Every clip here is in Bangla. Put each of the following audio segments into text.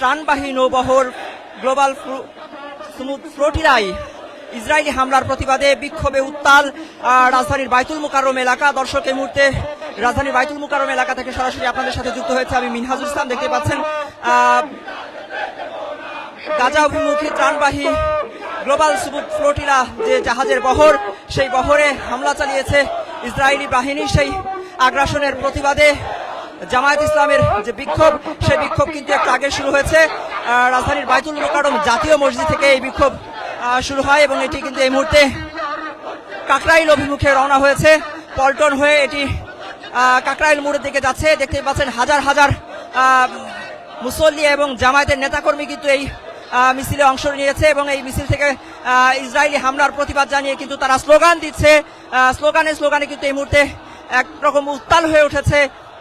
ত্রাণবাহী নৌবহর গ্লোবাল ফ্লোটিরাই ইসরায়েলি হামলার প্রতিবাদে বিক্ষোভে উত্তাল রাজধানীর বাইতুল মুকাররম এলাকা। দর্শক, এই মুহূর্তে রাজধানীর বাইতুল মুকাররম এলাকা থেকে সরাসরি আপনাদের সাথে যুক্ত হয়েছে আমি মিনহাজুল ইসলাম। দেখতে পাচ্ছেন গাজা অভিমুখী ত্রাণবাহী গ্লোবাল সুবুক ফ্লোটিলা যে জাহাজের বহর, সেই বহরে হামলা চালিয়েছে ইসরায়েলি বাহিনী। সেই আগ্রাসনের প্রতিবাদে জামায়াত ইসলামের যে বিক্ষোভ, সেই বিক্ষোভ কিন্তু একটু আগে শুরু হয়েছে। রাজধানীর বাইতুল মোকারম জাতীয় মসজিদ থেকে এই বিক্ষোভ শুরু হয় এবং এটি কিন্তু এই মুহূর্তে কাকরাইল অভিমুখে রওনা হয়েছে। পল্টন হয়ে এটি কাকরাইল মোড়ের দিকে যাচ্ছে। দেখতে পাচ্ছেন হাজার হাজার মুসল্লি এবং জামায়াতের নেতাকর্মী কিন্তু এই মিছিলে অংশ নিয়েছে এবং এই মিছিল থেকে ইসরায়েলি হামলার প্রতিবাদ জানিয়ে কিন্তু তারা স্লোগান দিচ্ছে। স্লোগানে স্লোগানে কিন্তু এই মুহূর্তে একরকম উত্তাল হয়ে উঠেছে।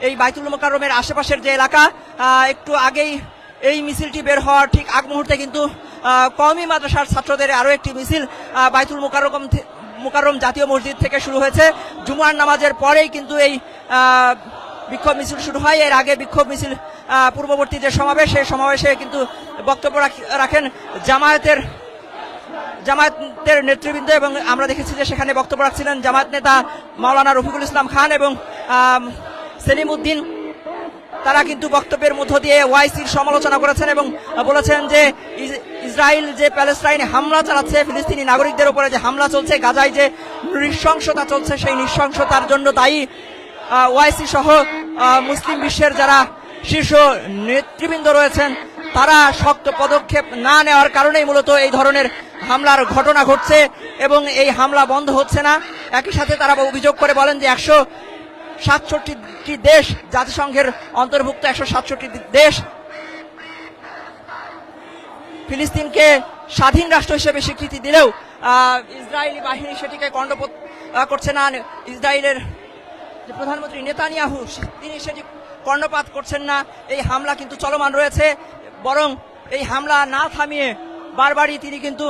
এই বাইতুল মোকাররমের আশেপাশের যে এলাকা একটু আগেই এই মিছিলটি বের হওয়ার ঠিক আগ মুহূর্তে কিন্তু কওমি মাদ্রাসার ছাত্রদের আরও একটি মিছিল বাইতুল মোকাররম থে- মোকাররম জাতীয় মসজিদ থেকে শুরু হয়েছে। জুমার নামাজের পরেই কিন্তু এই বিক্ষোভ মিছিল শুরু হয়। এর আগে বিক্ষোভ মিছিল পূর্ববর্তী যে সমাবেশ, সেই সমাবেশে কিন্তু বক্তব্য রাখেন জামায়াতের জামায়াতের নেতৃবৃন্দ এবং আমরা দেখেছি যে সেখানে বক্তব্য রাখছিলেন জামায়াত নেতা মাওলানা রফিকুল ইসলাম খান এবং আম, সেলিম উদ্দিন তারা কিন্তু বক্তব্যের মধ্য দিয়ে ওয়াইসির সমালোচনা করেছেন এবং বলেছেন যে ইস- ইসরায়েল যে প্যালেস্টাইনে হামলা চালাচ্ছে ফিলিস্তিনি নাগরিকদের উপরে যে হামলা চলছে গাজায় যে নৃশংসতা চলছে সেই নৃশংসতার জন্য দায়ী ওয়াইসি সহ মুসলিম বিশ্বের যারা শীর্ষ নেতৃবৃন্দ রয়েছেন তারা শক্ত পদক্ষেপ না নেওয়ার কারণেই মূলত এই ধরনের হামলার ঘটনা ঘটছে এবং এই হামলা বন্ধ হচ্ছে না। একই সাথে তারা অভিযোগ করে বলেন যে একশো সাতষট্টি দেশ জাতিসংঘের অন্তর্ভুক্ত, একশো সাতষট্টি দেশ। ফিলিস্তিনকে স্বাধীন রাষ্ট্র হিসেবে স্বীকৃতি দিলেও ইসরায়েলি বাহিনী সেটিকে কণ্ডপত করছে না। ইসরায়েলের প্রধানমন্ত্রী নেতানিয়াহু, তিনি সেটি কর্ণপাত করছেন না। এই হামলা কিন্তু চলমান রয়েছে, বরং এই হামলা না থামিয়ে বারবারই তিনি কিন্তু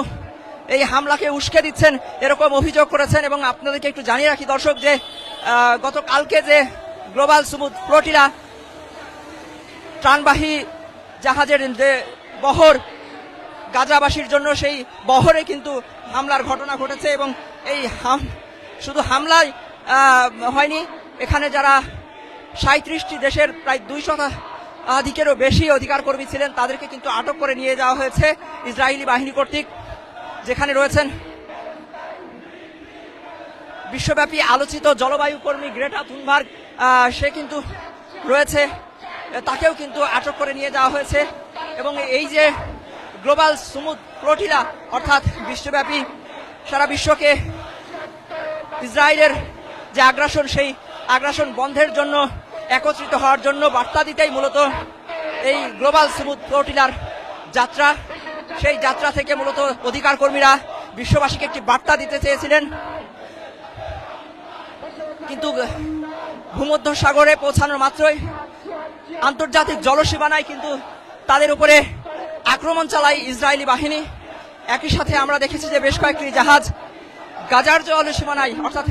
এই হামলাকে উস্কে দিচ্ছেন, এরকম অভিযোগ করেছেন। এবং আপনাদেরকে একটু জানিয়ে রাখি দর্শক, যে গতকালকে যে গ্লোবাল সুমুদ ফ্লোটিলা ত্রাণবাহী জাহাজের যে বহর গাজাবাসীর জন্য, সেই বহরে কিন্তু হামলার ঘটনা ঘটেছে এবং এই শুধু হামলায় হয়নি, এখানে যারা সাঁত্রিশটি দেশের প্রায় দুই শতাধিকেরও বেশি অধিকার কর্মী ছিলেন, তাদেরকে কিন্তু আটক করে নিয়ে যাওয়া হয়েছে ইসরায়েলি বাহিনী কর্তৃক, যেখানে রয়েছেন বিশ্বব্যাপী আলোচিত জলবায়ু কর্মী গ্রেটা থুনবার্গ সে কিন্তু রয়েছে, তাকেও কিন্তু আটক করে নিয়ে যাওয়া হয়েছে। এবং এই যে গ্লোবাল সুমুদ প্লোটিলা অর্থাৎ বিশ্বব্যাপী সারা বিশ্বকে ইসরায়েলের যে আগ্রাসন, সেই আগ্রাসন বন্ধের জন্য একত্রিত হওয়ার জন্য বার্তা দিতেই মূলত এই গ্লোবাল সুমুদ প্লোটিলার যাত্রা। সেই যাত্রা থেকে মূলত অধিকার কর্মীরা বিশ্ববাসীকে একটি বার্তা দিতে চেয়েছিলেন। কিন্তু ভূমধ্য সাগরে পৌঁছানোর মাত্রই আন্তর্জাতিক জলসীমানায় কিন্তু তাদের উপরে আক্রমণ চালায় ইসরায়েলি বাহিনী। একই সাথে আমরা দেখেছি যে বেশ কয়েকটি জাহাজ গাজার জলসীমানায়, অর্থাৎ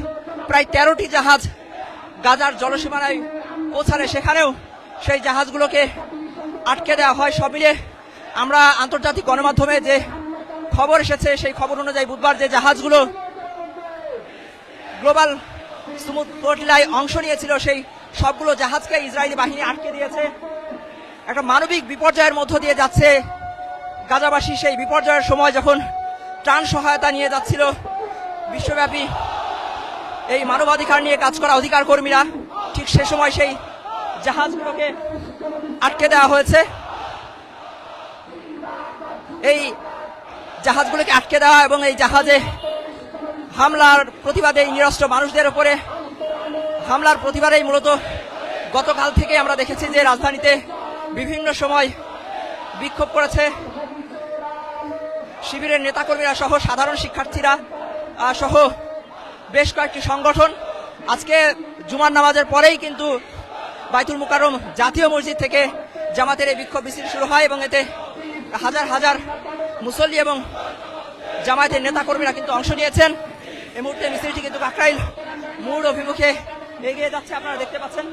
প্রায় তেরোটি জাহাজ গাজার জলসীমানায় পৌঁছালে সেখানেও সেই জাহাজগুলোকে আটকে দেওয়া হয়। সব মিলিয়ে আমরা আন্তর্জাতিক গণমাধ্যমে যে খবর এসেছে, সেই খবর অনুযায়ী বুধবার যে জাহাজগুলো গ্লোবাল স্মুথ পোর্টলায় অংশ নিয়েছিল সেই সবগুলো জাহাজকে ইসরায়েলি বাহিনী আটকে দিয়েছে। একটা মানবিক বিপর্যয়ের মধ্য দিয়ে যাচ্ছে গাজাবাসী সেই বিপর্যয়ের সময় যখন ত্রাণ সহায়তা নিয়ে যাচ্ছিল। বিশ্বব্যাপী এই মানবাধিকার নিয়ে কাজ করা অধিকার কর্মীরা ঠিক সে সময় সেই জাহাজগুলোকে আটকে দেওয়া হয়েছে। এই জাহাজগুলোকে আটকে দেওয়া এবং এই জাহাজে হামলার প্রতিবাদে নিরস্ত্র মানুষদের উপরে। হামলার প্রতিবাদেই মূলত গতকাল থেকে আমরা দেখেছি যে রাজধানীতে বিভিন্ন সময় বিক্ষোভ করেছে শিবিরের নেতাকর্মীরা সহ সাধারণ শিক্ষার্থীরা সহ বেশ কয়েকটি সংগঠন। আজকে জুমার নামাজের পরেই কিন্তু বাইতুল মুকারম জাতীয় মসজিদ থেকে জামাতের এই বিক্ষোভ মিছিল শুরু হয় এবং এতে হাজার হাজার মুসল্লি এবং জামায়াতের নেতাকর্মীরা কিন্তু অংশ নিয়েছেন। এই মুহূর্তে মিছিলটি কিন্তু কাকরাইল মূল অভিমুখে এগিয়ে যাচ্ছে আপনারা দেখতে পাচ্ছেন।